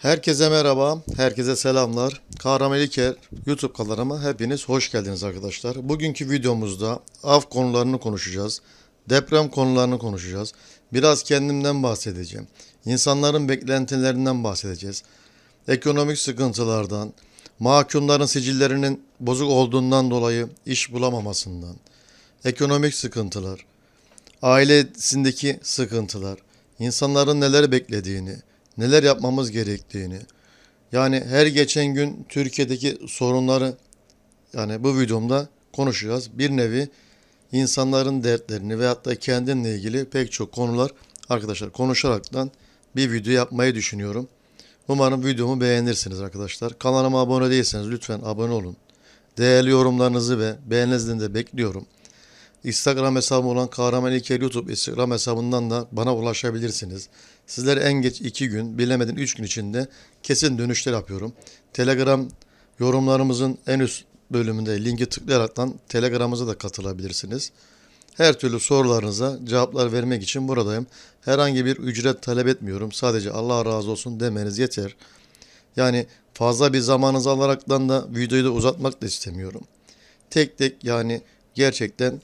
Herkese merhaba, herkese selamlar. Kahraman İlker YouTube kanalıma hepiniz hoş geldiniz arkadaşlar. Bugünkü videomuzda av konularını konuşacağız. Deprem konularını konuşacağız. Biraz kendimden bahsedeceğim. İnsanların beklentilerinden bahsedeceğiz. Ekonomik sıkıntılardan, mahkumların sicillerinin bozuk olduğundan dolayı iş bulamamasından, ekonomik sıkıntılar, ailesindeki sıkıntılar, insanların neler beklediğini, neler yapmamız gerektiğini, yani her geçen gün Türkiye'deki sorunları yani bu videomda konuşacağız. Bir nevi insanların dertlerini veyahut da kendimle ilgili pek çok konular arkadaşlar konuşaraktan bir video yapmayı düşünüyorum. Umarım videomu beğenirsiniz arkadaşlar. Kanalıma abone değilseniz lütfen abone olun. Değerli yorumlarınızı ve beğeninizden de bekliyorum. Instagram hesabım olan Kahraman İlker YouTube Instagram hesabından da bana ulaşabilirsiniz. Sizlere en geç 2 gün, bilemedin 3 gün içinde kesin dönüşler yapıyorum. Telegram yorumlarımızın en üst bölümünde linki tıklayaraktan Telegram'ımıza da katılabilirsiniz. Her türlü sorularınıza cevaplar vermek için buradayım. Herhangi bir ücret talep etmiyorum. Sadece Allah razı olsun demeniz yeter. Yani fazla bir zamanınızı alaraktan da videoyu da uzatmak da istemiyorum. Tek tek yani gerçekten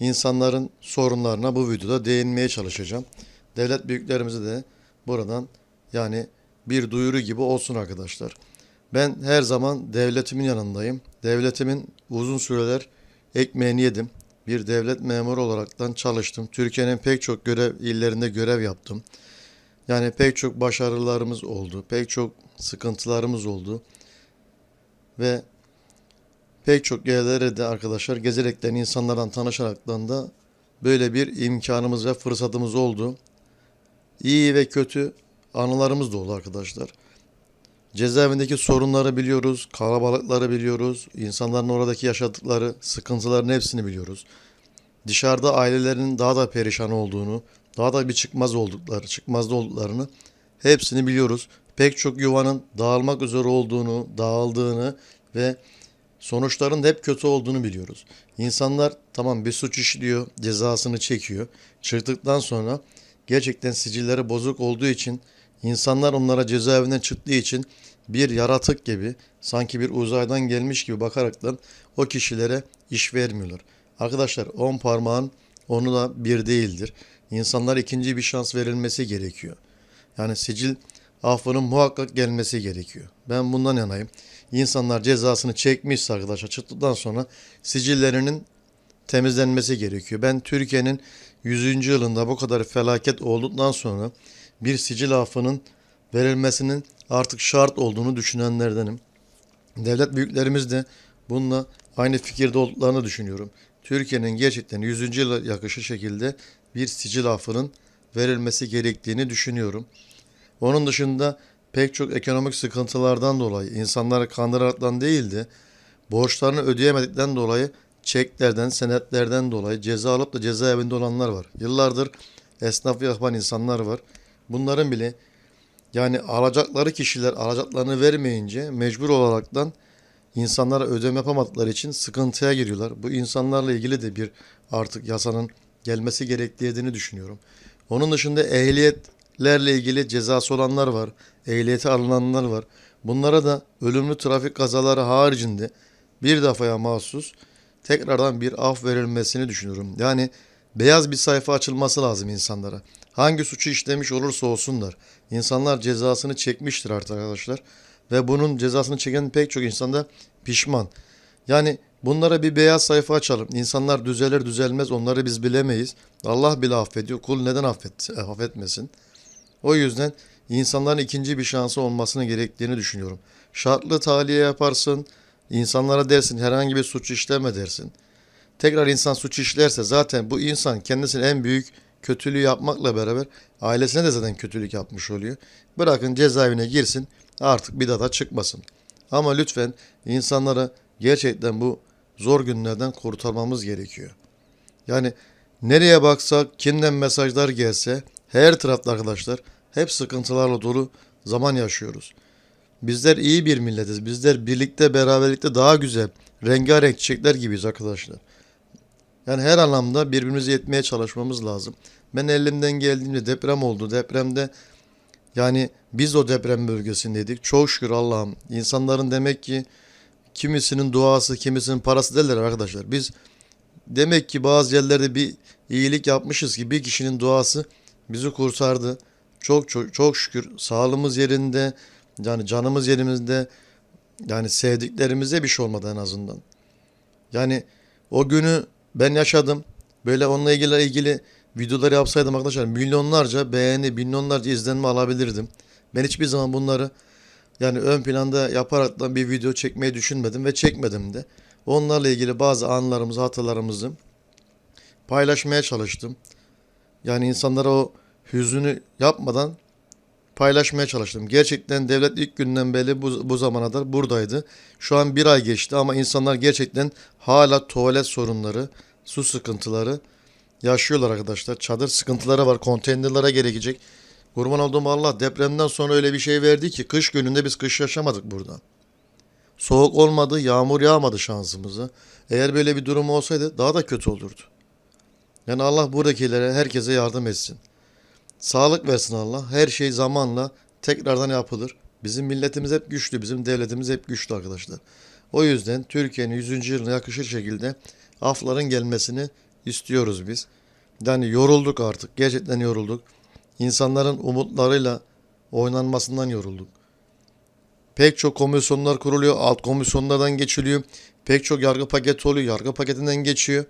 insanların sorunlarına bu videoda değinmeye çalışacağım. Devlet büyüklerimize de buradan yani bir duyuru gibi olsun arkadaşlar. Ben her zaman devletimin yanındayım. Devletimin uzun süreler ekmeğini yedim. Bir devlet memuru olaraktan çalıştım. Türkiye'nin pek çok görev illerinde görev yaptım. Yani pek çok başarılarımız oldu. Pek çok sıkıntılarımız oldu. Ve pek çok yerlere de arkadaşlar gezerekten insanlardan tanışaraktan da böyle bir imkanımız ve fırsatımız oldu. İyi ve kötü anılarımız da oldu arkadaşlar. Cezaevindeki sorunları biliyoruz, kalabalıkları biliyoruz, insanların oradaki yaşadıkları sıkıntıların hepsini biliyoruz. Dışarıda ailelerinin daha da perişan olduğunu, daha da bir çıkmaz oldukları, çıkmazda olduklarını hepsini biliyoruz. Pek çok yuvanın dağılmak üzere olduğunu, dağıldığını ve sonuçların da hep kötü olduğunu biliyoruz. İnsanlar tamam bir suç işliyor, cezasını çekiyor. Çıktıktan sonra gerçekten sicilleri bozuk olduğu için insanlar onlara cezaevinden çıktığı için bir yaratık gibi sanki bir uzaydan gelmiş gibi bakaraktan o kişilere iş vermiyorlar. Arkadaşlar on parmağın onu da bir değildir. İnsanlar ikinci bir şans verilmesi gerekiyor. Yani sicil affının muhakkak gelmesi gerekiyor. Ben bundan yanayım. İnsanlar cezasını çekmişse arkadaşlar çıktıktan sonra sicillerinin temizlenmesi gerekiyor. Ben Türkiye'nin 100. yılında bu kadar felaket olduktan sonra bir sicil affının verilmesinin artık şart olduğunu düşünenlerdenim. Devlet büyüklerimiz de bununla aynı fikirde olduklarını düşünüyorum. Türkiye'nin gerçekten 100. yıla yakışır şekilde bir sicil affının verilmesi gerektiğini düşünüyorum. Onun dışında pek çok ekonomik sıkıntılardan dolayı insanları kandıraraktan değildi, borçlarını ödeyemedikten dolayı çeklerden, senetlerden dolayı ceza alıp da cezaevinde olanlar var. Yıllardır esnaf yapan insanlar var. Bunların bile yani alacakları kişiler alacaklarını vermeyince mecbur olaraktan insanlara ödeme yapamadıkları için sıkıntıya giriyorlar. Bu insanlarla ilgili de bir artık yasanın gelmesi gerektiğini düşünüyorum. Onun dışında ehliyetlerle ilgili cezası olanlar var. Ehliyeti alınanlar var. Bunlara da ölümlü trafik kazaları haricinde bir defaya mahsus tekrardan bir af verilmesini düşünüyorum. Yani beyaz bir sayfa açılması lazım insanlara. Hangi suçu işlemiş olursa olsunlar. İnsanlar cezasını çekmiştir artık arkadaşlar. Ve bunun cezasını çeken pek çok insan da pişman. Yani bunlara bir beyaz sayfa açalım. İnsanlar düzelir düzelmez onları biz bilemeyiz. Allah bile affediyor. Kul neden affet, affetmesin? O yüzden insanların ikinci bir şansı olmasını gerektiğini düşünüyorum. Şartlı tahliye yaparsın. İnsanlara dersin herhangi bir suç işleme dersin. Tekrar insan suç işlerse zaten bu insan kendisine en büyük kötülüğü yapmakla beraber ailesine de zaten kötülük yapmış oluyor. Bırakın cezaevine girsin artık bir daha da çıkmasın. Ama lütfen insanlara gerçekten bu zor günlerden kurtarmamız gerekiyor. Yani nereye baksak kimden mesajlar gelse her tarafta arkadaşlar hep sıkıntılarla dolu zaman yaşıyoruz. Bizler iyi bir milletiz. Bizler birlikte beraberlikte daha güzel rengarenk çiçekler gibiyiz arkadaşlar. Yani her anlamda birbirimize yetmeye çalışmamız lazım. Ben elimden geldiğince deprem oldu. Depremde Yani biz o deprem bölgesindeydik. Çok şükür Allah'ım. İnsanların demek ki kimisinin duası, kimisinin parası derler arkadaşlar. Biz demek ki bazı yerlerde bir iyilik yapmışız ki bir kişinin duası bizi kurtardı. Çok çok çok şükür sağlığımız yerinde, yani canımız yerimizde, yani sevdiklerimize bir şey olmadı en azından. Yani o günü ben yaşadım. Böyle onunla ilgili ilgili videolar yapsaydım arkadaşlar milyonlarca beğeni, milyonlarca izlenme alabilirdim. Ben hiçbir zaman bunları yani ön planda yaparak da bir video çekmeyi düşünmedim ve çekmedim de. Onlarla ilgili bazı anılarımızı, hatalarımızı paylaşmaya çalıştım. Yani insanlara o hüznü yapmadan paylaşmaya çalıştım. Gerçekten devlet ilk günden beri bu, bu zamana kadar buradaydı. Şu an bir ay geçti ama insanlar gerçekten hala tuvalet sorunları, su sıkıntıları yaşıyorlar arkadaşlar. Çadır sıkıntıları var. Konteynerlara gerekecek. Kurban olduğum Allah depremden sonra öyle bir şey verdi ki kış gününde biz kış yaşamadık burada. Soğuk olmadı, yağmur yağmadı şansımıza. Eğer böyle bir durum olsaydı daha da kötü olurdu. Yani Allah buradakilere herkese yardım etsin. Sağlık versin Allah. Her şey zamanla tekrardan yapılır. Bizim milletimiz hep güçlü, bizim devletimiz hep güçlü arkadaşlar. O yüzden Türkiye'nin 100. yılına yakışır şekilde afların gelmesini istiyoruz biz. Yani yorulduk artık. Gerçekten yorulduk. İnsanların umutlarıyla oynanmasından yorulduk. Pek çok komisyonlar kuruluyor. Alt komisyonlardan geçiliyor. Pek çok yargı paketi oluyor. Yargı paketinden geçiyor.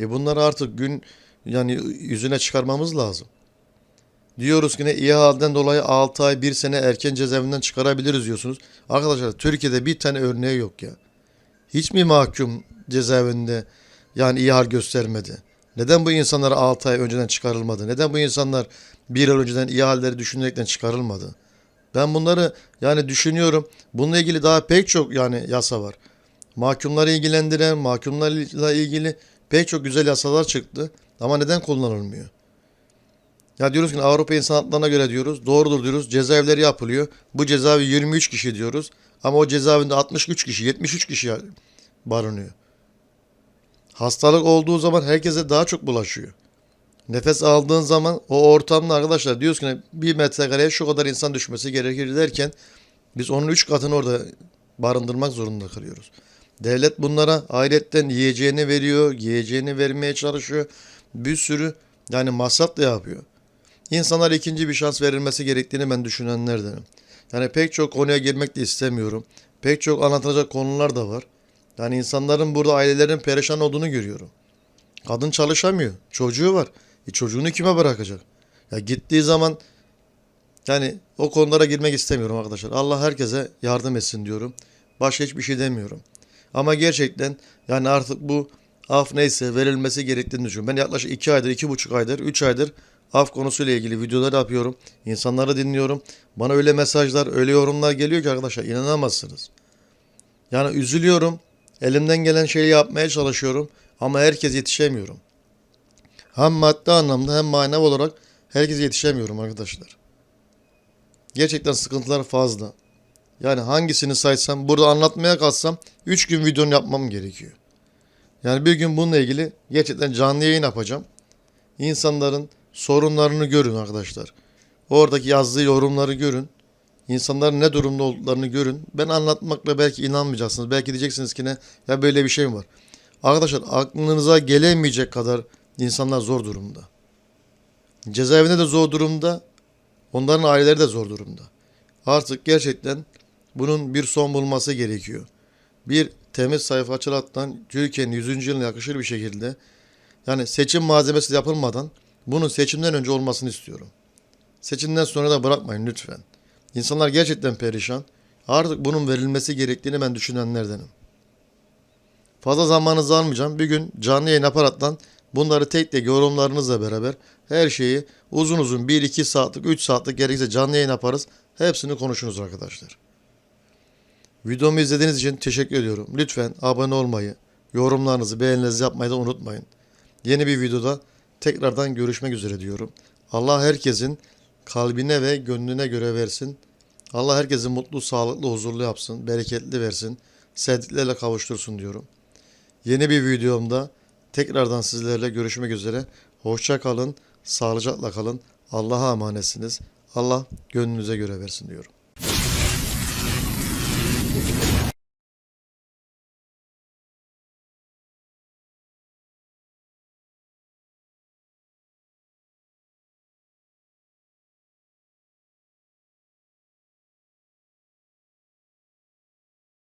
E bunları artık gün yani yüzüne çıkarmamız lazım. Diyoruz ki ne iyi halden dolayı 6 ay 1 sene erken cezaevinden çıkarabiliriz diyorsunuz. Arkadaşlar Türkiye'de bir tane örneği yok ya. Hiç mi mahkum cezaevinde yani iyi hal göstermedi? Neden bu insanlar 6 ay önceden çıkarılmadı? Neden bu insanlar bir yıl önceden iyi halleri düşünerekten çıkarılmadı? Ben bunları yani düşünüyorum. Bununla ilgili daha pek çok yani yasa var. Mahkumları ilgilendiren, mahkumlarla ilgili pek çok güzel yasalar çıktı. Ama neden kullanılmıyor? Ya diyoruz ki Avrupa İnsan Hakları'na göre diyoruz. Doğrudur diyoruz. Cezaevleri yapılıyor. Bu cezaevi 23 kişi diyoruz. Ama o cezaevinde 63 kişi, 73 kişi barınıyor. Hastalık olduğu zaman herkese daha çok bulaşıyor. Nefes aldığın zaman o ortamda arkadaşlar diyoruz ki bir metrekareye şu kadar insan düşmesi gerekir derken biz onun 3 katını orada barındırmak zorunda kalıyoruz. Devlet bunlara ayrıyetten yiyeceğini veriyor, yiyeceğini vermeye çalışıyor. Bir sürü yani masraf da yapıyor. İnsanlar ikinci bir şans verilmesi gerektiğini ben düşünenlerdenim. Yani pek çok konuya girmek de istemiyorum. Pek çok anlatılacak konular da var. Yani insanların burada ailelerin perişan olduğunu görüyorum. Kadın çalışamıyor. Çocuğu var. E çocuğunu kime bırakacak? Ya gittiği zaman yani o konulara girmek istemiyorum arkadaşlar. Allah herkese yardım etsin diyorum. Başka hiçbir şey demiyorum. Ama gerçekten yani artık bu af neyse verilmesi gerektiğini düşünüyorum. Ben yaklaşık 2 aydır, 2,5 aydır, 3 aydır af konusuyla ilgili videolar yapıyorum. İnsanları dinliyorum. Bana öyle mesajlar, öyle yorumlar geliyor ki arkadaşlar inanamazsınız. Yani üzülüyorum. Elimden gelen şeyi yapmaya çalışıyorum. Ama herkes yetişemiyorum. Hem maddi anlamda hem manevi olarak herkes yetişemiyorum arkadaşlar. Gerçekten sıkıntılar fazla. Yani hangisini saysam burada anlatmaya kalksam 3 gün videonu yapmam gerekiyor. Yani bir gün bununla ilgili gerçekten canlı yayın yapacağım. İnsanların sorunlarını görün arkadaşlar. Oradaki yazdığı yorumları görün. İnsanların ne durumda olduklarını görün. Ben anlatmakla belki inanmayacaksınız. Belki diyeceksiniz ki ne ya böyle bir şey mi var? Arkadaşlar aklınıza gelemeyecek kadar insanlar zor durumda. Cezaevinde de zor durumda. Onların aileleri de zor durumda. Artık gerçekten bunun bir son bulması gerekiyor. Bir temiz sayfa açılattan Türkiye'nin 100. yılına yakışır bir şekilde yani seçim malzemesi yapılmadan bunun seçimden önce olmasını istiyorum. Seçimden sonra da bırakmayın lütfen. İnsanlar gerçekten perişan. Artık bunun verilmesi gerektiğini ben düşünenlerdenim. Fazla zamanınızı almayacağım. Bir gün canlı yayın aparattan bunları tek tek yorumlarınızla beraber her şeyi uzun uzun 1-2 saatlik 3 saatlik gerekirse canlı yayın yaparız. Hepsini konuşuruz arkadaşlar. Videomu izlediğiniz için teşekkür ediyorum. Lütfen abone olmayı, yorumlarınızı, beğenilerinizi yapmayı da unutmayın. Yeni bir videoda tekrardan görüşmek üzere diyorum. Allah herkesin kalbine ve gönlüne göre versin. Allah herkesi mutlu, sağlıklı, huzurlu yapsın, bereketli versin, sevdiklerle kavuştursun diyorum. Yeni bir videomda tekrardan sizlerle görüşmek üzere. Hoşça kalın, sağlıcakla kalın. Allah'a emanetsiniz. Allah gönlünüze göre versin diyorum.